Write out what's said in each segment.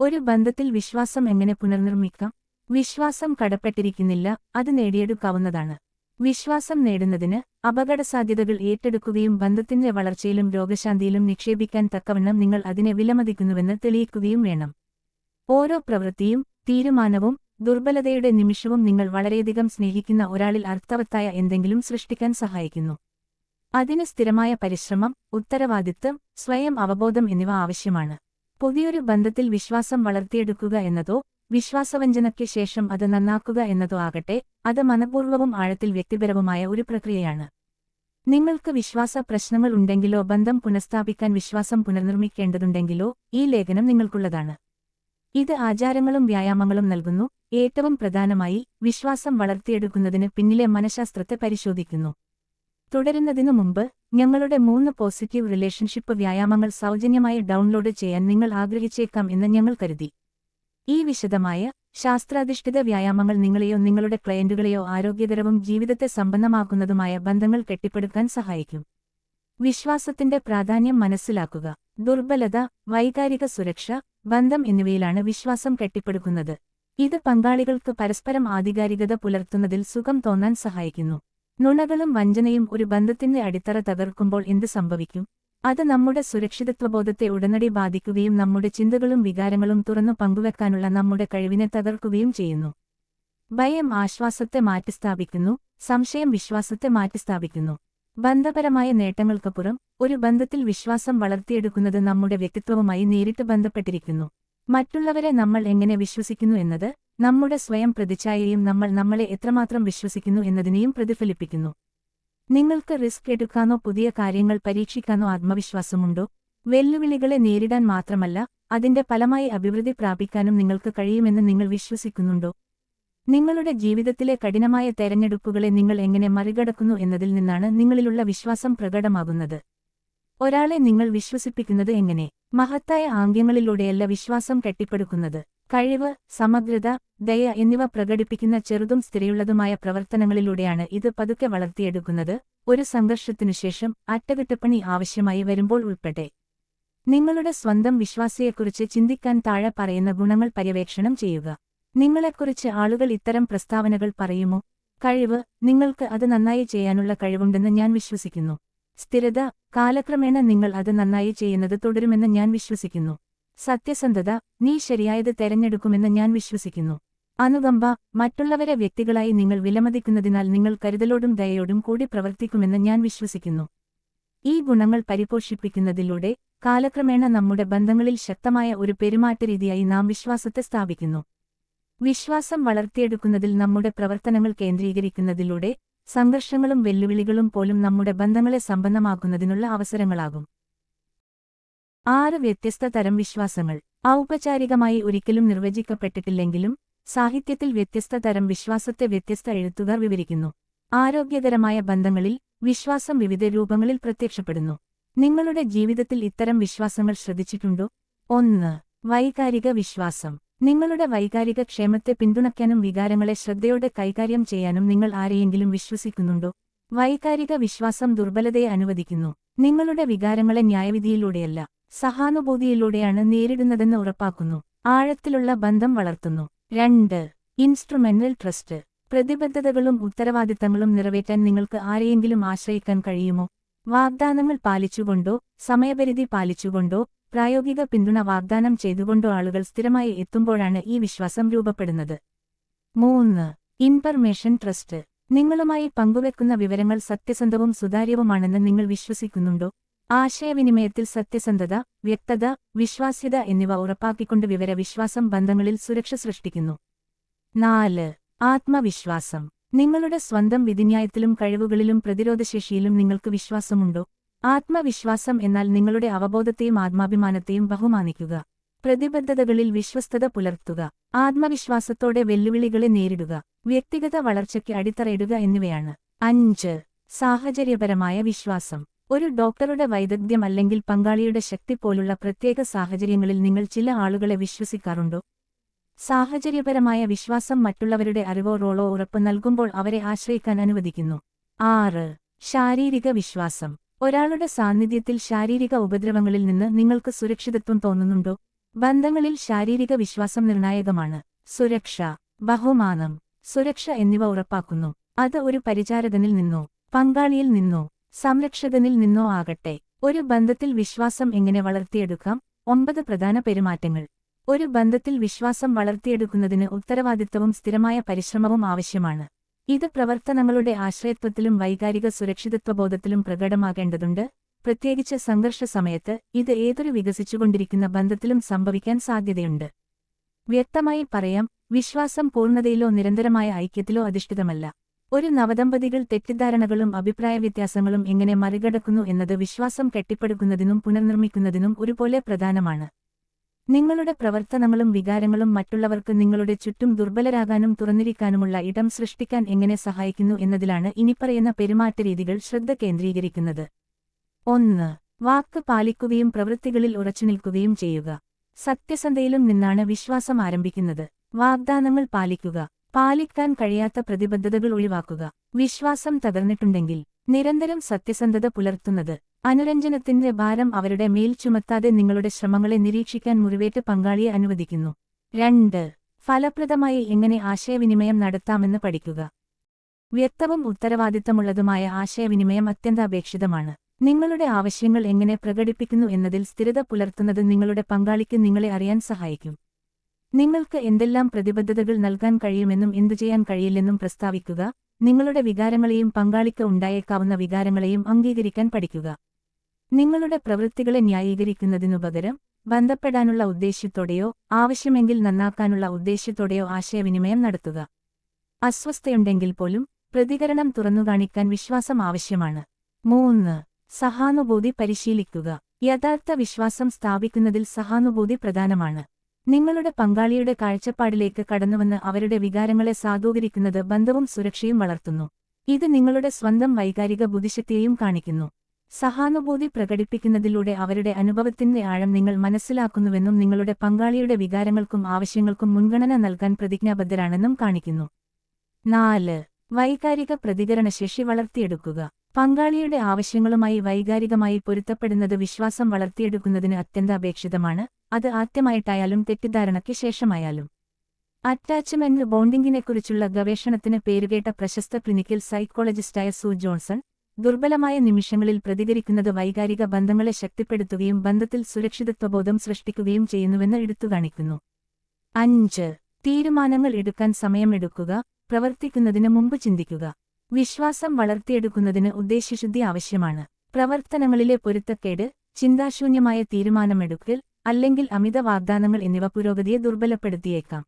ഒരു ബന്ധത്തിൽ വിശ്വാസം എങ്ങനെ പുനർനിർമ്മിക്കാം? വിശ്വാസം കടപ്പെട്ടിരിക്കുന്നില്ല അത് നേടിയെടുക്കാവുന്നതാണ്. വിശ്വാസം നേടുന്നതിന് അപകടസാധ്യതകൾ ഏറ്റെടുക്കുകയും ബന്ധത്തിന്റെ വളർച്ചയിലും രോഗശാന്തിയിലും നിക്ഷേപിക്കാൻ തക്കവണ്ണം നിങ്ങൾ അതിനെ വിലമതിക്കുന്നുവെന്ന് തെളിയിക്കുകയും വേണം. ഓരോ പ്രവൃത്തിയും തീരുമാനവും ദുർബലതയുടെ നിമിഷവും നിങ്ങൾ വളരെയധികം സ്നേഹിക്കുന്ന ഒരാളിൽ അർത്ഥവത്തായ എന്തെങ്കിലും സൃഷ്ടിക്കാൻ സഹായിക്കുന്നു. അതിന് സ്ഥിരമായ പരിശ്രമം ഉത്തരവാദിത്വം സ്വയം അവബോധം എന്നിവ ആവശ്യമാണ്. പുതിയൊരു ബന്ധത്തിൽ വിശ്വാസം വളർത്തിയെടുക്കുക എന്നതോ വിശ്വാസവഞ്ചനയ്ക്ക് ശേഷം അത് നന്നാക്കുക എന്നതോ ആകട്ടെ അത് മനഃപൂർവവും ആഴത്തിൽ വ്യക്തിപരവുമായ ഒരു പ്രക്രിയയാണ്. നിങ്ങൾക്ക് വിശ്വാസ പ്രശ്നങ്ങൾ ഉണ്ടെങ്കിലോ ബന്ധം പുനഃസ്ഥാപിക്കാൻ വിശ്വാസം പുനർനിർമ്മിക്കേണ്ടതുണ്ടെങ്കിലോ ഈ ലേഖനം നിങ്ങൾക്കുള്ളതാണ്. ഇത് ആചാരങ്ങളും വ്യായാമങ്ങളും നൽകുന്നു. ഏറ്റവും പ്രധാനമായി വിശ്വാസം വളർത്തിയെടുക്കുന്നതിന് പിന്നിലെ മനഃശാസ്ത്രത്തെ പരിശോധിക്കുന്നു. തുടരുന്നതിനു മുമ്പ് ഞങ്ങളുടെ മൂന്ന് പോസിറ്റീവ് റിലേഷൻഷിപ്പ് വ്യായാമങ്ങൾ സൗജന്യമായി ഡൗൺലോഡ് ചെയ്യാൻ നിങ്ങൾ ആഗ്രഹിച്ചേക്കാം എന്ന് ഞങ്ങൾ കരുതി. ഈ വിശദമായ ശാസ്ത്രാധിഷ്ഠിത വ്യായാമങ്ങൾ നിങ്ങളെയോ നിങ്ങളുടെ ക്ലയന്റുകളെയോ ആരോഗ്യകരവും ജീവിതത്തെ സമ്പന്നമാക്കുന്നതുമായ ബന്ധങ്ങൾ കെട്ടിപ്പടുക്കാൻ സഹായിക്കും. വിശ്വാസത്തിന്റെ പ്രാധാന്യം മനസ്സിലാക്കുക. ദുർബലത വൈകാരിക സുരക്ഷ ബന്ധം എന്നിവയിലാണ് വിശ്വാസം കെട്ടിപ്പടുക്കുന്നത്. ഇത് പങ്കാളികൾക്ക് പരസ്പരം ആധികാരികത പുലർത്തുന്നതിൽ സുഖം തോന്നാൻ സഹായിക്കുന്നു. നുണകളും വഞ്ചനയും ഒരു ബന്ധത്തിന്റെ അടിത്തറ തകർക്കുമ്പോൾ എന്ത് സംഭവിക്കും? അത് നമ്മുടെ സുരക്ഷിതത്വബോധത്തെ ഉടനടി ബാധിക്കുകയും നമ്മുടെ ചിന്തകളും വികാരങ്ങളും തുറന്നു പങ്കുവെക്കാനുള്ള നമ്മുടെ കഴിവിനെ തകർക്കുകയും ചെയ്യുന്നു. ഭയം ആശ്വാസത്തെ മാറ്റിസ്ഥാപിക്കുന്നു സംശയം വിശ്വാസത്തെ മാറ്റിസ്ഥാപിക്കുന്നു. ബന്ധപരമായ നേട്ടങ്ങൾക്കപ്പുറം ഒരു ബന്ധത്തിൽ വിശ്വാസം വളർത്തിയെടുക്കുന്നത് നമ്മുടെ വ്യക്തിത്വവുമായി നേരിട്ട് ബന്ധപ്പെട്ടിരിക്കുന്നു. മറ്റുള്ളവരെ നമ്മൾ എങ്ങനെ വിശ്വസിക്കുന്നു എന്നത് നമ്മുടെ സ്വയം പ്രതിച്ഛായയും നമ്മൾ നമ്മളെ എത്രമാത്രം വിശ്വസിക്കുന്നു എന്നതിനെയും പ്രതിഫലിപ്പിക്കുന്നു. നിങ്ങൾക്ക് റിസ്ക് എടുക്കാനോ പുതിയ കാര്യങ്ങൾ പരീക്ഷിക്കാനോ ആത്മവിശ്വാസമുണ്ടോ? വെല്ലുവിളികളെ നേരിടാൻ മാത്രമല്ല അതിന്റെ ഫലമായി അഭിവൃദ്ധി പ്രാപിക്കാനും നിങ്ങൾക്ക് കഴിയുമെന്ന് നിങ്ങൾ വിശ്വസിക്കുന്നുണ്ടോ? നിങ്ങളുടെ ജീവിതത്തിലെ കഠിനമായ തെരഞ്ഞെടുപ്പുകളെ നിങ്ങൾ എങ്ങനെ മറികടക്കുന്നു എന്നതിൽ നിന്നാണ് നിങ്ങളിലുള്ള വിശ്വാസം പ്രകടമാകുന്നത്. ഒരാളെ നിങ്ങൾ വിശ്വസിപ്പിക്കുന്നത് എങ്ങനെ? മഹത്തായ ആംഗ്യങ്ങളിലൂടെയല്ല വിശ്വാസം കെട്ടിപ്പടുക്കുന്നത്. കഴിവ് സമഗ്രത ദയ എന്നിവ പ്രകടിപ്പിക്കുന്ന ചെറുതും സ്ഥിരയുള്ളതുമായ പ്രവർത്തനങ്ങളിലൂടെയാണ് ഇത് പതുക്കെ വളർത്തിയെടുക്കുന്നത്. ഒരു സംഘർഷത്തിനുശേഷം അറ്റകുറ്റപ്പണി ആവശ്യമായി വരുമ്പോൾ ഉൾപ്പെടെ നിങ്ങളുടെ സ്വന്തം വിശ്വാസിയെക്കുറിച്ച് ചിന്തിക്കാൻ താഴെ പറയുന്ന ഗുണങ്ങൾ പര്യവേക്ഷണം ചെയ്യുക. നിങ്ങളെക്കുറിച്ച് ആളുകൾ ഇത്തരം പ്രസ്താവനകൾ പറയുമോ? കഴിവ് നിങ്ങൾക്ക് അത് നന്നായി ചെയ്യാനുള്ള കഴിവുണ്ടെന്ന് ഞാൻ വിശ്വസിക്കുന്നു. സ്ഥിരത കാലക്രമേണ നിങ്ങൾ അത് നന്നായി ചെയ്യുന്നത് തുടരുമെന്ന് ഞാൻ വിശ്വസിക്കുന്നു. സത്യസന്ധത നീ ശരിയായത് തെരഞ്ഞെടുക്കുമെന്ന് ഞാൻ വിശ്വസിക്കുന്നു. അനുകമ്പ മറ്റുള്ളവരെ വ്യക്തികളായി നിങ്ങൾ വിലമതിക്കുന്നതിനാൽ നിങ്ങൾ കരുതലോടും ദയയോടും കൂടി പ്രവർത്തിക്കുമെന്ന് ഞാൻ വിശ്വസിക്കുന്നു. ഈ ഗുണങ്ങൾ പരിപോഷിപ്പിക്കുന്നതിലൂടെ കാലക്രമേണ നമ്മുടെ ബന്ധങ്ങളിൽ ശക്തമായ ഒരു പെരുമാറ്റരീതിയായി നാം വിശ്വാസത്തെ സ്ഥാപിക്കുന്നു. വിശ്വാസം വളർത്തിയെടുക്കുന്നതിൽ നമ്മുടെ പ്രവർത്തനങ്ങൾ കേന്ദ്രീകരിക്കുന്നതിലൂടെ സംഘർഷങ്ങളും വെല്ലുവിളികളും പോലും നമ്മുടെ ബന്ധങ്ങളെ സമ്പന്നമാക്കുന്നതിനുള്ള അവസരങ്ങളാകും. ആറ് വ്യത്യസ്ത തരം വിശ്വാസങ്ങൾ. ഔപചാരികമായി ഒരിക്കലും നിർവചിക്കപ്പെട്ടിട്ടില്ലെങ്കിലും സാഹിത്യത്തിൽ വ്യത്യസ്ത തരം വിശ്വാസത്തെ വ്യത്യസ്ത എഴുത്തുകാർ വിവരിക്കുന്നു. ആരോഗ്യകരമായ ബന്ധങ്ങളിൽ വിശ്വാസം വിവിധ രൂപങ്ങളിൽ പ്രത്യക്ഷപ്പെടുന്നു. നിങ്ങളുടെ ജീവിതത്തിൽ ഇത്തരം വിശ്വാസങ്ങൾ ശ്രദ്ധിച്ചിട്ടുണ്ടോ? ഒന്ന്. വൈകാരിക വിശ്വാസം. നിങ്ങളുടെ വൈകാരിക ക്ഷേമത്തെ പിന്തുണയ്ക്കാനും വികാരങ്ങളെ ശ്രദ്ധയോടെ കൈകാര്യം ചെയ്യാനും നിങ്ങൾ ആരെയെങ്കിലും വിശ്വസിക്കുന്നുണ്ടോ? വൈകാരിക വിശ്വാസം ദുർബലതയെ അനുവദിക്കുന്നു. നിങ്ങളുടെ വികാരങ്ങളെ ന്യായവിധിയിലൂടെയല്ല സഹാനുഭൂതിയിലൂടെയാണ് നേരിടുന്നതെന്ന് ഉറപ്പാക്കുന്നു. ആഴത്തിലുള്ള ബന്ധം വളർത്തുന്നു. രണ്ട് ഇൻസ്ട്രുമെന്റൽ ട്രസ്റ്റ്. പ്രതിബദ്ധതകളും ഉത്തരവാദിത്തങ്ങളും നിറവേറ്റാൻ നിങ്ങൾക്ക് ആരെയെങ്കിലും ആശ്രയിക്കാൻ കഴിയുമോ? വാഗ്ദാനങ്ങൾ പാലിച്ചുകൊണ്ടോ സമയപരിധി പാലിച്ചുകൊണ്ടോ പ്രായോഗിക പിന്തുണ വാഗ്ദാനം ചെയ്തുകൊണ്ടോ ആളുകൾ സ്ഥിരമായി എത്തുമ്പോഴാണ് ഈ വിശ്വാസം രൂപപ്പെടുന്നത്. മൂന്ന് ഇൻഫർമേഷൻ ട്രസ്റ്റ്. നിങ്ങളുമായി പങ്കുവെക്കുന്ന വിവരങ്ങൾ സത്യസന്ധവും സുതാര്യവുമാണെന്ന് നിങ്ങൾ വിശ്വസിക്കുന്നുണ്ടോ? ആശയവിനിമയത്തിൽ സത്യസന്ധത വ്യക്തത വിശ്വാസ്യത എന്നിവ ഉറപ്പാക്കിക്കൊണ്ട് വിവരവിശ്വാസം ബന്ധങ്ങളിൽ സുരക്ഷ സൃഷ്ടിക്കുന്നു. നാല് ആത്മവിശ്വാസം. നിങ്ങളുടെ സ്വന്തം വിധിന്യായത്തിലും കഴിവുകളിലും പ്രതിരോധശേഷിയിലും നിങ്ങൾക്ക് വിശ്വാസമുണ്ടോ? ആത്മവിശ്വാസം എന്നാൽ നിങ്ങളുടെ അവബോധത്തെയും ആത്മാഭിമാനത്തെയും ബഹുമാനിക്കുക. പ്രതിബദ്ധതകളിൽ വിശ്വസ്തത പുലർത്തുക. ആത്മവിശ്വാസത്തോടെ വെല്ലുവിളികളെ നേരിടുക. വ്യക്തിഗത വളർച്ചയ്ക്ക് അടിത്തറയിടുക എന്നിവയാണ്. അഞ്ച്. സാഹചര്യപരമായ വിശ്വാസം. ഒരു ഡോക്ടറുടെ വൈദഗ്ധ്യം അല്ലെങ്കിൽ പങ്കാളിയുടെ ശക്തി പോലുള്ള പ്രത്യേക സാഹചര്യങ്ങളിൽ നിങ്ങൾ ചില ആളുകളെ വിശ്വസിക്കാറുണ്ടോ? സാഹചര്യപരമായ വിശ്വാസം മറ്റുള്ളവരുടെ അറിവോ റോളോ ഉറപ്പ് നൽകുമ്പോൾ അവരെ ആശ്രയിക്കാൻ അനുവദിക്കുന്നു. ആറ്. ശാരീരിക വിശ്വാസം. ഒരാളുടെ സാന്നിധ്യത്തിൽ ശാരീരിക ഉപദ്രവങ്ങളിൽ നിന്ന് നിങ്ങൾക്ക് സുരക്ഷിതത്വം തോന്നുന്നുണ്ടോ? ബന്ധങ്ങളിൽ ശാരീരിക വിശ്വാസം നിർണായകമാണ്. സുരക്ഷ ബഹുമാനം സുരക്ഷ എന്നിവ ഉറപ്പാക്കുന്നു. അത് ഒരു പരിചാരകനിൽ നിന്നോ പങ്കാളിയിൽ നിന്നോ സംരക്ഷകനിൽ നിന്നോ ആകട്ടെ. ഒരു ബന്ധത്തിൽ വിശ്വാസം എങ്ങനെ വളർത്തിയെടുക്കാം? ഒമ്പത് പ്രധാന പെരുമാറ്റങ്ങൾ. ഒരു ബന്ധത്തിൽ വിശ്വാസം വളർത്തിയെടുക്കുന്നതിന് ഉത്തരവാദിത്തവും സ്ഥിരമായ പരിശ്രമവും ആവശ്യമാണ്. ഇത് പ്രവർത്തനങ്ങളുടെ ആശ്രയത്വത്തിലും വൈകാരിക സുരക്ഷിതത്വബോധത്തിലും പ്രകടമാകേണ്ടതുണ്ട്. പ്രത്യേകിച്ച് സംഘർഷ സമയത്ത് ഇത് ഏതൊരു വികസിച്ചുകൊണ്ടിരിക്കുന്ന ബന്ധത്തിലും സംഭവിക്കാൻ സാധ്യതയുണ്ട്. വ്യക്തമായി പറയാം വിശ്വാസം പൂർണതയിലോ നിരന്തരമായ ഐക്യത്തിലോ അധിഷ്ഠിതമല്ല. ഒരു നവദമ്പതികൾ തെറ്റിദ്ധാരണകളും അഭിപ്രായ വ്യത്യാസങ്ങളും എങ്ങനെ മറികടക്കുന്നു എന്നത് വിശ്വാസം കെട്ടിപ്പടുക്കുന്നതിനും പുനർനിർമ്മിക്കുന്നതിനും ഒരുപോലെ പ്രധാനമാണ്. നിങ്ങളുടെ പ്രവർത്തനങ്ങളും വികാരങ്ങളും മറ്റുള്ളവർക്ക് നിങ്ങളുടെ ചുറ്റും ദുർബലരാകാനും തുറന്നിരിക്കാനുമുള്ള ഇടം സൃഷ്ടിക്കാൻ എങ്ങനെ സഹായിക്കുന്നു എന്നതിലാണ് ഇനിപ്പറയുന്ന പെരുമാറ്റരീതികൾ ശ്രദ്ധ കേന്ദ്രീകരിക്കുന്നത്. ഒന്ന് വാക്ക് പാലിക്കുകയും പ്രവൃത്തികളിൽ ഉറച്ചുനിൽക്കുകയും ചെയ്യുക. സത്യസന്ധയിലും നിന്നാണ് വിശ്വാസം ആരംഭിക്കുന്നത്. വാഗ്ദാനങ്ങൾ പാലിക്കുക. പാലിക്കാൻ കഴിയാത്ത പ്രതിബദ്ധതകൾ ഒഴിവാക്കുക. വിശ്വാസം തകർന്നിട്ടുണ്ടെങ്കിൽ നിരന്തരം സത്യസന്ധത പുലർത്തുന്നത് അനുരഞ്ജനത്തിന്റെ ഭാരം അവരുടെ മേൽ ചുമത്താതെ നിങ്ങളുടെ ശ്രമങ്ങളെ നിരീക്ഷിക്കാൻ മുറിവേറ്റ് പങ്കാളിയെ അനുവദിക്കുന്നു. രണ്ട്. ഫലപ്രദമായി എങ്ങനെ ആശയവിനിമയം നടത്താമെന്ന് പഠിക്കുക. വ്യക്തവും ഉത്തരവാദിത്തമുള്ളതുമായ ആശയവിനിമയം അത്യന്താപേക്ഷിതമാണ്. നിങ്ങളുടെ ആവശ്യങ്ങൾ എങ്ങനെ പ്രകടിപ്പിക്കുന്നു എന്നതിൽ സ്ഥിരത പുലർത്തുന്നത് നിങ്ങളുടെ പങ്കാളിക്ക് നിങ്ങളെ അറിയാൻ സഹായിക്കും. നിങ്ങൾക്ക് എന്തെല്ലാം പ്രതിബദ്ധതകൾ നൽകാൻ കഴിയുമെന്നും എന്തു ചെയ്യാൻ കഴിയില്ലെന്നും പ്രസ്താവിക്കുക. നിങ്ങളുടെ വികാരങ്ങളെയും പങ്കാളിക്ക് ഉണ്ടായേക്കാവുന്ന വികാരങ്ങളെയും അംഗീകരിക്കാൻ പഠിക്കുക. നിങ്ങളുടെ പ്രവൃത്തികളെ ന്യായീകരിക്കുന്നതിനുപകരം ബന്ധപ്പെടാനുള്ള ഉദ്ദേശ്യത്തോടെയോ ആവശ്യമെങ്കിൽ നന്നാക്കാനുള്ള ഉദ്ദേശ്യത്തോടെയോ ആശയവിനിമയം നടത്തുക. അസ്വസ്ഥയുണ്ടെങ്കിൽ പോലും പ്രതികരണം തുറന്നുകാണിക്കാൻ വിശ്വാസം ആവശ്യമാണ്. മൂന്ന് സഹാനുഭൂതി പരിശീലിക്കുക. യഥാർത്ഥ വിശ്വാസം സ്ഥാപിക്കുന്നതിൽ സഹാനുഭൂതി പ്രധാനമാണ്. നിങ്ങളുടെ പങ്കാളിയുടെ കാഴ്ചപ്പാടിലേക്ക് കടന്നുവന്ന് അവരുടെ വികാരങ്ങളെ സാധൂകരിക്കുന്നത് ബന്ധവും സുരക്ഷയും വളർത്തുന്നു. ഇത് നിങ്ങളുടെ സ്വന്തം വൈകാരിക ബുദ്ധിശക്തിയെയും കാണിക്കുന്നു. സഹാനുഭൂതി പ്രകടിപ്പിക്കുന്നതിലൂടെ അവരുടെ അനുഭവത്തിന്റെ ആഴം നിങ്ങൾ മനസ്സിലാക്കുന്നുവെന്നും നിങ്ങളുടെ പങ്കാളിയുടെ വികാരങ്ങൾക്കും ആവശ്യങ്ങൾക്കും മുൻഗണന നൽകാൻ പ്രതിജ്ഞാബദ്ധരാണെന്നും കാണിക്കുന്നു. നാല്. വൈകാരിക പ്രതികരണശേഷി വളർത്തിയെടുക്കുക. പങ്കാളിയുടെ ആവശ്യങ്ങളുമായി വൈകാരികമായി പൊരുത്തപ്പെടുന്നത് വിശ്വാസം വളർത്തിയെടുക്കുന്നതിന് അത്യന്താപേക്ഷിതമാണ്. അത് ആദ്യമായിട്ടായാലും തെറ്റിദ്ധാരണയ്ക്ക് ശേഷമായാലും. അറ്റാച്ച്മെന്റ് ബോണ്ടിങ്ങിനെക്കുറിച്ചുള്ള ഗവേഷണത്തിന് പേരുകേട്ട പ്രശസ്ത ക്ലിനിക്കൽ സൈക്കോളജിസ്റ്റായ സൂ ജോൺസൺ ദുർബലമായ നിമിഷങ്ങളിൽ പ്രതികരിക്കുന്നത് വൈകാരിക ബന്ധങ്ങളെ ശക്തിപ്പെടുത്തുകയും ബന്ധത്തിൽ സുരക്ഷിതത്വബോധം സൃഷ്ടിക്കുകയും ചെയ്യുന്നുവെന്ന് എടുത്തുകാണിക്കുന്നു. അഞ്ച്. തീരുമാനങ്ങൾ എടുക്കാൻ സമയമെടുക്കുക പ്രവർത്തിക്കുന്നതിന് മുമ്പ് ചിന്തിക്കുക. വിശ്വാസം വളർത്തിയെടുക്കുന്നതിന് ഉദ്ദേശ്യശുദ്ധി ആവശ്യമാണ്. പ്രവർത്തനങ്ങളിലെ പൊരുത്തക്കേട് ചിന്താശൂന്യമായ തീരുമാനമെടുക്കൽ അല്ലെങ്കിൽ അമിത വാഗ്ദാനങ്ങൾ എന്നിവ പുരോഗതിയെ ദുർബലപ്പെടുത്തിയേക്കാം.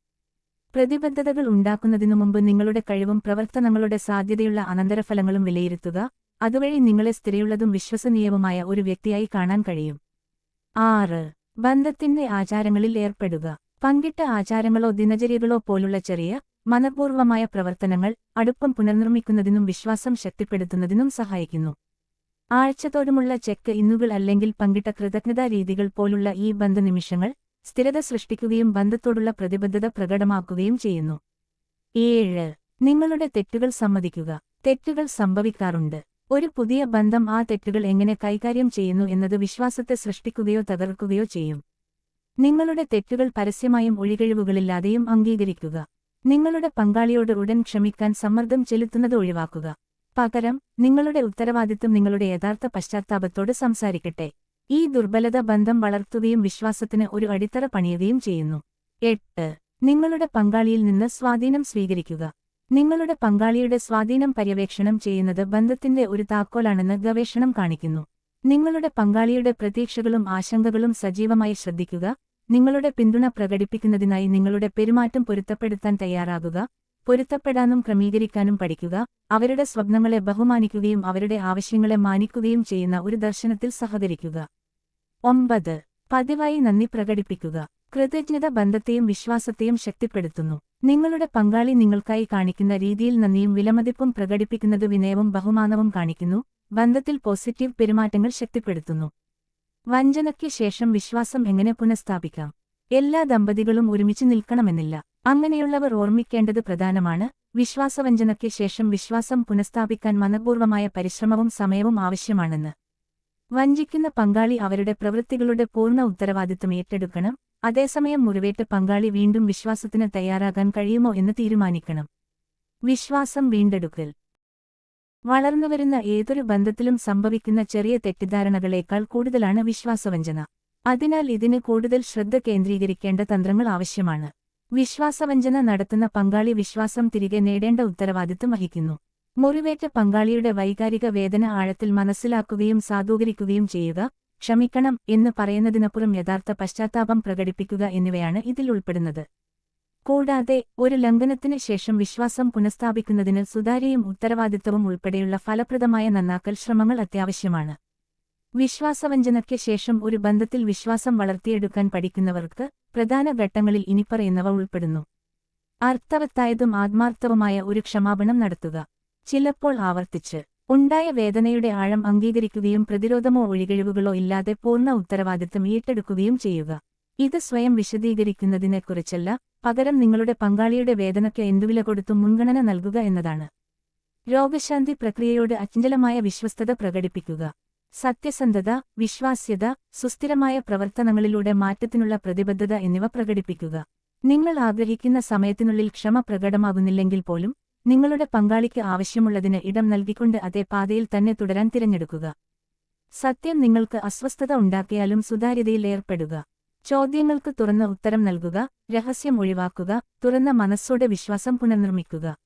പ്രതിബദ്ധതകൾ ഉണ്ടാക്കുന്നതിനു മുമ്പ് നിങ്ങളുടെ കഴിവും പ്രവർത്തനങ്ങളുടെ സാധ്യതയുള്ള അനന്തരഫലങ്ങളും വിലയിരുത്തുക അതുവഴി നിങ്ങളെ സ്ഥിരയുള്ളതും വിശ്വസനീയവുമായ ഒരു വ്യക്തിയായി കാണാൻ കഴിയും. ആറ്. ബന്ധത്തിന്റെ ആചാരങ്ങളിൽ ഏർപ്പെടുക. പങ്കിട്ട ആചാരങ്ങളോ ദിനചര്യകളോ പോലുള്ള ചെറിയ മനഃപൂർവമായ പ്രവർത്തനങ്ങൾ അടുപ്പം പുനർനിർമ്മിക്കുന്നതിനും വിശ്വാസം ശക്തിപ്പെടുത്തുന്നതിനും സഹായിക്കുന്നു. ആഴ്ചതോടുമുള്ള ചെക്ക് ഇന്നുകൾ അല്ലെങ്കിൽ പങ്കിട്ട കൃതജ്ഞതാ രീതികൾ പോലുള്ള ഈ ബന്ധനിമിഷങ്ങൾ സ്ഥിരത സൃഷ്ടിക്കുകയും ബന്ധത്തോടുള്ള പ്രതിബദ്ധത പ്രകടമാക്കുകയും ചെയ്യുന്നു. ഏഴ്. നിങ്ങളുടെ തെറ്റുകൾ സമ്മതിക്കുക. തെറ്റുകൾ സംഭവിക്കാറുണ്ട്. ഒരു പുതിയ ബന്ധം ആ തെറ്റുകൾ എങ്ങനെ കൈകാര്യം ചെയ്യുന്നു എന്നത് വിശ്വാസത്തെ സൃഷ്ടിക്കുകയോ തകർക്കുകയോ ചെയ്യും. നിങ്ങളുടെ തെറ്റുകൾ പരസ്യമായും ഒഴികഴിവുകളില്ലാതെയും അംഗീകരിക്കുക. നിങ്ങളുടെ പങ്കാളിയോട് ഉടൻ ക്ഷമിക്കാൻ സമ്മർദ്ദം ചെലുത്തുന്നത് ഒഴിവാക്കുക. പകരം നിങ്ങളുടെ ഉത്തരവാദിത്തം നിങ്ങളുടെ യഥാർത്ഥ പശ്ചാത്താപത്തോട് സംസാരിക്കട്ടെ. ഈ ദുർബലത ബന്ധം വളർത്തുകയും വിശ്വാസത്തിന് ഒരു അടിത്തറ പണിയുകയും ചെയ്യുന്നു. എട്ട്. നിങ്ങളുടെ പങ്കാളിയിൽ നിന്ന് സ്വാധീനം സ്വീകരിക്കുക. നിങ്ങളുടെ പങ്കാളിയുടെ സ്വാധീനം പര്യവേക്ഷണം ചെയ്യുന്നത് ബന്ധത്തിന്റെ ഒരു താക്കോലാണെന്ന് ഗവേഷണം കാണിക്കുന്നു. നിങ്ങളുടെ പങ്കാളിയുടെ പ്രതീക്ഷകളും ആശങ്കകളും സജീവമായി ശ്രദ്ധിക്കുക. നിങ്ങളുടെ പിന്തുണ പ്രകടിപ്പിക്കുന്നതിനായി നിങ്ങളുടെ പെരുമാറ്റം പൊരുത്തപ്പെടുത്താൻ തയ്യാറാകുക പൊരുത്തപ്പെടാനും ക്രമീകരിക്കാനും പഠിക്കുക അവരുടെ സ്വപ്നങ്ങളെ ബഹുമാനിക്കുകയും അവരുടെ ആവശ്യങ്ങളെ മാനിക്കുകയും ചെയ്യുന്ന ഒരു ദർശനത്തിൽ സഹകരിക്കുക. ഒമ്പത് പതിവായി നന്ദി പ്രകടിപ്പിക്കുക. കൃതജ്ഞത ബന്ധത്തെയും വിശ്വാസത്തെയും ശക്തിപ്പെടുത്തുന്നു. നിങ്ങളുടെ പങ്കാളി നിങ്ങൾക്കായി കാണിക്കുന്ന രീതിയിൽ നന്ദിയും വിലമതിപ്പും പ്രകടിപ്പിക്കുന്നത് വിനയവും ബഹുമാനവും കാണിക്കുന്നു. ബന്ധത്തിൽ പോസിറ്റീവ് പെരുമാറ്റങ്ങൾ ശക്തിപ്പെടുത്തുന്നു. വഞ്ചനയ്ക്ക് ശേഷം വിശ്വാസം എങ്ങനെ പുനഃസ്ഥാപിക്കാം? എല്ലാ ദമ്പതികളും ഒരുമിച്ച് നിൽക്കണമെന്നില്ല. അങ്ങനെയുള്ളവർ ഓർമ്മിക്കേണ്ടത് പ്രധാനമാണ്. വിശ്വാസവഞ്ചനയ്ക്ക് ശേഷം വിശ്വാസം പുനഃസ്ഥാപിക്കാൻ മനഃപൂർവമായ പരിശ്രമവും സമയവും ആവശ്യമാണെന്ന്. വഞ്ചിക്കുന്ന പങ്കാളി അവരുടെ പ്രവൃത്തികളുടെ പൂർണ ഉത്തരവാദിത്വം ഏറ്റെടുക്കണം. അതേസമയം മുറിവേറ്റ പങ്കാളി വീണ്ടും വിശ്വാസത്തിന് തയ്യാറാകാൻ കഴിയുമോ എന്ന് തീരുമാനിക്കണം. വിശ്വാസം വീണ്ടെടുക്കൽ. വളർന്നുവരുന്ന ഏതൊരു ബന്ധത്തിലും സംഭവിക്കുന്ന ചെറിയ തെറ്റിദ്ധാരണകളേക്കാൾ കൂടുതലാണ് വിശ്വാസവഞ്ചന. അതിനാൽ ഇതിന് കൂടുതൽ ശ്രദ്ധ കേന്ദ്രീകരിക്കേണ്ട തന്ത്രങ്ങൾ ആവശ്യമാണ്. വിശ്വാസവഞ്ചന നടത്തുന്ന പങ്കാളി വിശ്വാസം തിരികെ നേടേണ്ട ഉത്തരവാദിത്വം വഹിക്കുന്നു. മുറിവേറ്റ പങ്കാളിയുടെ വൈകാരിക വേദന ആഴത്തിൽ മനസ്സിലാക്കുകയും സാധൂകരിക്കുകയും ചെയ്യുക ക്ഷമിക്കണം എന്ന് പറയുന്നതിനപ്പുറം യഥാർത്ഥ പശ്ചാത്താപം പ്രകടിപ്പിക്കുക എന്നിവയാണ് ഇതിൽ ഉൾപ്പെടുന്നത്. കൂടാതെ ഒരു ലംഘനത്തിന് ശേഷം വിശ്വാസം പുനഃസ്ഥാപിക്കുന്നതിന് സുതാര്യയും ഉത്തരവാദിത്തവും ഉൾപ്പെടെയുള്ള ഫലപ്രദമായ നന്നാക്കൽ ശ്രമങ്ങൾ അത്യാവശ്യമാണ്. വിശ്വാസവഞ്ചനയ്ക്ക് ശേഷം ഒരു ബന്ധത്തിൽ വിശ്വാസം വളർത്തിയെടുക്കാൻ പഠിക്കുന്നവർക്ക് പ്രധാന ഘട്ടങ്ങളിൽ ഇനിപ്പറയുന്നവ ഉൾപ്പെടുന്നു. അർത്ഥവത്തായതും ആത്മാർത്ഥവുമായ ഒരു ക്ഷമാപണം നടത്തുക. ചിലപ്പോൾ ആവർത്തിച്ച് ഉണ്ടായ വേദനയുടെ ആഴം അംഗീകരിക്കുകയും പ്രതിരോധമോ ഒഴികഴിവുകളോ ഇല്ലാതെ പൂർണ ഉത്തരവാദിത്തം ഏറ്റെടുക്കുകയും ചെയ്യുക. ഇത് സ്വയം വിശദീകരിക്കുന്നതിനെക്കുറിച്ചല്ല പകരം നിങ്ങളുടെ പങ്കാളിയുടെ വേദനയ്ക്ക് എന്തുവില കൊടുത്തും മുൻഗണന നൽകുക എന്നതാണ്. രോഗശാന്തി പ്രക്രിയയോട് അചഞ്ചലമായ വിശ്വസ്തത പ്രകടിപ്പിക്കുക. സത്യസന്ധത വിശ്വാസ്യത സുസ്ഥിരമായ പ്രവർത്തനങ്ങളിലൂടെ മാറ്റത്തിനുള്ള പ്രതിബദ്ധത എന്നിവ പ്രകടിപ്പിക്കുക. നിങ്ങൾ ആഗ്രഹിക്കുന്ന സമയത്തിനുള്ളിൽ ക്ഷമ പ്രകടമാകുന്നില്ലെങ്കിൽ പോലും നിങ്ങളുടെ പങ്കാളിക്ക് ആവശ്യമുള്ളതിന് ഇടം നൽകിക്കൊണ്ട് അതേ പാതയിൽ തന്നെ തുടരാൻ തിരഞ്ഞെടുക്കുക. സത്യം നിങ്ങൾക്ക് അസ്വസ്ഥത ഉണ്ടാക്കിയാലും സുതാര്യതയിൽ ഏർപ്പെടുക. ചോദ്യങ്ങൾക്ക് തുറന്ന ഉത്തരം നൽകുക രഹസ്യം ഒഴിവാക്കുക തുറന്ന മനസ്സോടെ വിശ്വാസം പുനർനിർമ്മിക്കുക.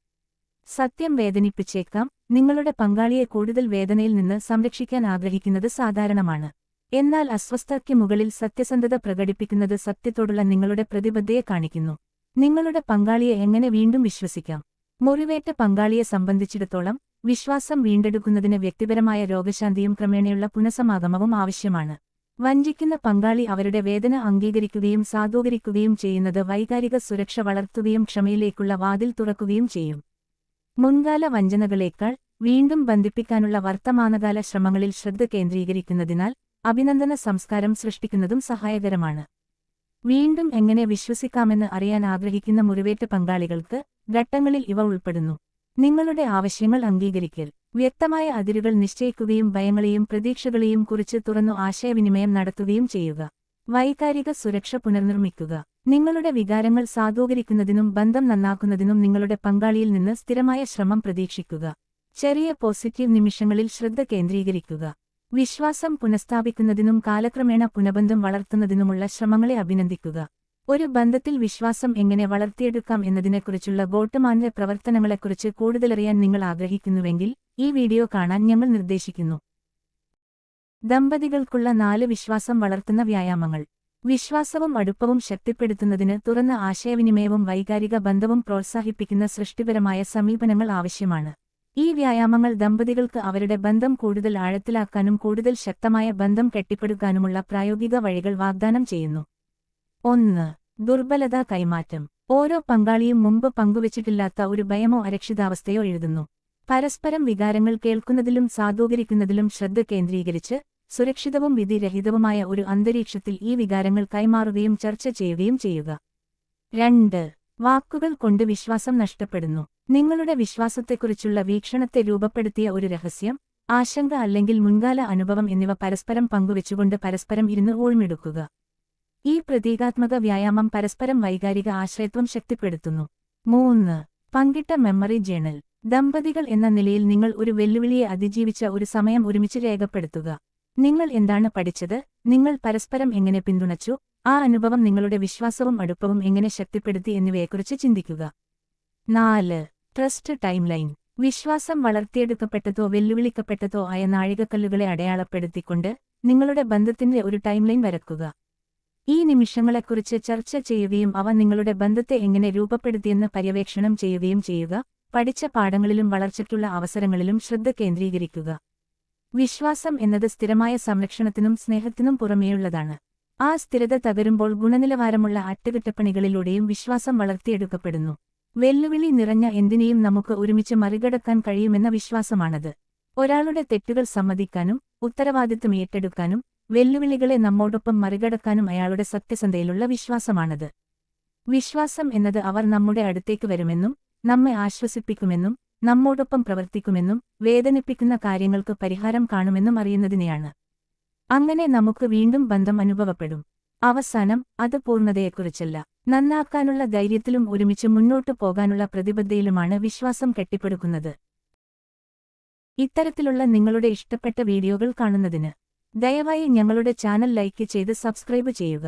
സത്യം വേദനിപ്പിച്ചേക്കാം. നിങ്ങളുടെ പങ്കാളിയെ കൂടുതൽ വേദനയിൽ നിന്ന് സംരക്ഷിക്കാൻ ആഗ്രഹിക്കുന്നത് സാധാരണമാണ്. എന്നാൽ അസ്വസ്ഥയ്ക്ക് മുകളിൽ സത്യസന്ധത പ്രകടിപ്പിക്കുന്നത് സത്യത്തോടുള്ള നിങ്ങളുടെ പ്രതിബദ്ധയെ കാണിക്കുന്നു. നിങ്ങളുടെ പങ്കാളിയെ എങ്ങനെ വീണ്ടും വിശ്വസിക്കാം? മുറിവേറ്റ പങ്കാളിയെ സംബന്ധിച്ചിടത്തോളം വിശ്വാസം വീണ്ടെടുക്കുന്നതിന് വ്യക്തിപരമായ രോഗശാന്തിയും ക്രമേണയുള്ള പുനഃസമാഗമവും ആവശ്യമാണ്. വഞ്ചിക്കുന്ന പങ്കാളി അവരുടെ വേദന അംഗീകരിക്കുകയും സാധൂകരിക്കുകയും ചെയ്യുന്നത് വൈകാരിക സുരക്ഷ വളർത്തുകയും ക്ഷമയിലേക്കുള്ള വാതിൽ തുറക്കുകയും ചെയ്യും. മുൻകാല വഞ്ചനകളേക്കാൾ വീണ്ടും ബന്ധിപ്പിക്കാനുള്ള വർത്തമാനകാല ശ്രമങ്ങളിൽ ശ്രദ്ധ കേന്ദ്രീകരിക്കുന്നതിനാൽ അഭിനന്ദന സംസ്കാരം സൃഷ്ടിക്കുന്നതും സഹായകരമാണ്. വീണ്ടും എങ്ങനെ വിശ്വസിക്കാമെന്ന് അറിയാൻ ആഗ്രഹിക്കുന്ന മുറിവേറ്റ പങ്കാളികൾക്ക് ഘട്ടങ്ങളിൽ ഇവ ഉൾപ്പെടുന്നു. നിങ്ങളുടെ ആവശ്യങ്ങൾ അംഗീകരിക്കൽ. വ്യക്തമായ അതിരുകൾ നിശ്ചയിക്കുകയും ഭയങ്ങളെയും പ്രതീക്ഷകളെയും കുറിച്ച് തുറന്നു ആശയവിനിമയം നടത്തുകയും ചെയ്യുക. വൈകാരിക സുരക്ഷ പുനർനിർമ്മിക്കുക. നിങ്ങളുടെ വികാരങ്ങൾ സാധൂകരിക്കുന്നതിനും ബന്ധം നന്നാക്കുന്നതിനും നിങ്ങളുടെ പങ്കാളിയിൽ നിന്ന് സ്ഥിരമായ ശ്രമം പ്രതീക്ഷിക്കുക. ചെറിയ പോസിറ്റീവ് നിമിഷങ്ങളിൽ ശ്രദ്ധ കേന്ദ്രീകരിക്കുക. വിശ്വാസം പുനഃസ്ഥാപിക്കുന്നതിനും കാലക്രമേണ പുനബന്ധം വളർത്തുന്നതിനുമുള്ള ശ്രമങ്ങളെ അഭിനന്ദിക്കുക. ഒരു ബന്ധത്തിൽ വിശ്വാസം എങ്ങനെ വളർത്തിയെടുക്കാം എന്നതിനെക്കുറിച്ചുള്ള ബോട്ടുമാനിലെ പ്രവർത്തനങ്ങളെക്കുറിച്ച് കൂടുതലറിയാൻ നിങ്ങൾ ആഗ്രഹിക്കുന്നുവെങ്കിൽ ഈ വീഡിയോ കാണാൻ ഞങ്ങൾ നിർദ്ദേശിക്കുന്നു. ദമ്പതികൾക്കുള്ള നാല് വിശ്വാസം വളർത്തുന്ന വ്യായാമങ്ങൾ. വിശ്വാസവും അടുപ്പവും ശക്തിപ്പെടുത്തുന്നതിന് തുറന്ന ആശയവിനിമയവും വൈകാരിക ബന്ധവും പ്രോത്സാഹിപ്പിക്കുന്ന സൃഷ്ടിപരമായ സമീപനങ്ങൾ ആവശ്യമാണ്. ഈ വ്യായാമങ്ങൾ ദമ്പതികൾക്ക് അവരുടെ ബന്ധം കൂടുതൽ ആഴത്തിലാക്കാനും കൂടുതൽ ശക്തമായ ബന്ധം കെട്ടിപ്പടുക്കാനുമുള്ള പ്രായോഗിക വഴികൾ വാഗ്ദാനം ചെയ്യുന്നു. ഒന്ന് ദുർബലത കൈമാറ്റം. ഓരോ പങ്കാളിയും മുമ്പ് പങ്കുവച്ചിട്ടില്ലാത്ത ഒരു ഭയമോ അരക്ഷിതാവസ്ഥയോ എഴുതുന്നു. പരസ്പരം വികാരങ്ങൾ കേൾക്കുന്നതിലും സാധൂകരിക്കുന്നതിലും ശ്രദ്ധ കേന്ദ്രീകരിച്ച് സുരക്ഷിതവും വിധിരഹിതവുമായ ഒരു അന്തരീക്ഷത്തിൽ ഈ വികാരങ്ങൾ കൈമാറുകയും ചർച്ച ചെയ്യുകയും ചെയ്യുക. രണ്ട് വാക്കുകൾ കൊണ്ട് വിശ്വാസം നഷ്ടപ്പെടുന്നു. നിങ്ങളുടെ വിശ്വാസത്തെക്കുറിച്ചുള്ള വീക്ഷണത്തെ രൂപപ്പെടുത്തിയ ഒരു രഹസ്യം ആശങ്ക അല്ലെങ്കിൽ മുൻകാല അനുഭവം എന്നിവ പരസ്പരം പങ്കുവെച്ചുകൊണ്ട് പരസ്പരം ഇരുന്ന് ഊഴ്മെടുക്കുക. ഈ പ്രതീകാത്മക വ്യായാമം പരസ്പരം വൈകാരിക ആശ്രയത്വം ശക്തിപ്പെടുത്തുന്നു. മൂന്ന് പങ്കിട്ട മെമ്മറി ജേണൽ. ദമ്പതികൾ എന്ന നിലയിൽ നിങ്ങൾ ഒരു വെല്ലുവിളിയെ അതിജീവിച്ച ഒരു സമയം ഒരുമിച്ച് രേഖപ്പെടുത്തുക. നിങ്ങൾ എന്താണ് പഠിച്ചത്? നിങ്ങൾ പരസ്പരം എങ്ങനെ പിന്തുണച്ചു? ആ അനുഭവം നിങ്ങളുടെ വിശ്വാസവും അടുപ്പവും എങ്ങനെ ശക്തിപ്പെടുത്തി എന്നിവയെക്കുറിച്ച് ചിന്തിക്കുക. നാല് ട്രസ്റ്റ് ടൈംലൈൻ. വിശ്വാസം വളർത്തിയെടുക്കപ്പെട്ടതോ വെല്ലുവിളിക്കപ്പെട്ടതോ ആയ നാഴികക്കല്ലുകളെ അടയാളപ്പെടുത്തിക്കൊണ്ട് നിങ്ങളുടെ ബന്ധത്തിന്റെ ഒരു ടൈംലൈൻ വരക്കുക. ഈ നിമിഷങ്ങളെക്കുറിച്ച് ചർച്ച ചെയ്യുകയും അവ നിങ്ങളുടെ ബന്ധത്തെ എങ്ങനെ രൂപപ്പെടുത്തിയെന്ന് പര്യവേക്ഷണം ചെയ്യുകയും ചെയ്യുക പഠിച്ച പാഠങ്ങളിലും വളർച്ചയ്ക്കുള്ള അവസരങ്ങളിലും ശ്രദ്ധ കേന്ദ്രീകരിക്കുക. വിശ്വാസം എന്നത് സ്ഥിരമായ സംരക്ഷണത്തിനും സ്നേഹത്തിനും പുറമേയുള്ളതാണ്. ആ സ്ഥിരത തകരുമ്പോൾ ഗുണനിലവാരമുള്ള അറ്റകുറ്റപ്പണികളിലൂടെയും വിശ്വാസം വളർത്തിയെടുക്കപ്പെടുന്നു. വെല്ലുവിളി നിറഞ്ഞ എന്തിനേയും നമുക്ക് ഒരുമിച്ച് മറികടക്കാൻ കഴിയുമെന്ന വിശ്വാസമാണത്. ഒരാളുടെ തെറ്റുകൾ സമ്മതിക്കാനും ഉത്തരവാദിത്വം ഏറ്റെടുക്കാനും വെല്ലുവിളികളെ നമ്മോടൊപ്പം മറികടക്കാനും അയാളുടെ സത്യസന്ധയിലുള്ള വിശ്വാസമാണത്. വിശ്വാസം എന്നത് അവർ നമ്മുടെ അടുത്തേക്ക് വരുമെന്നും നമ്മെ ആശ്വസിപ്പിക്കുമെന്നും നമ്മോടൊപ്പം പ്രവർത്തിക്കുമെന്നും വേദനിപ്പിക്കുന്ന കാര്യങ്ങൾക്ക് പരിഹാരം കാണുമെന്നും അറിയുന്നതിനെയാണ്. അങ്ങനെ നമുക്ക് വീണ്ടും ബന്ധം അനുഭവപ്പെടും. അവസാനം അത് പൂർണതയെക്കുറിച്ചല്ല. നന്നാക്കാനുള്ള ധൈര്യത്തിലും ഒരുമിച്ച് മുന്നോട്ടു പോകാനുള്ള പ്രതിബദ്ധയിലുമാണ് വിശ്വാസം കെട്ടിപ്പടുക്കുന്നത്. ഇത്തരത്തിലുള്ള നിങ്ങളുടെ ഇഷ്ടപ്പെട്ട വീഡിയോകൾ കാണുന്നതിന് ദയവായി ഞങ്ങളുടെ ചാനൽ ലൈക്ക് ചെയ്ത് സബ്സ്ക്രൈബ് ചെയ്യുക.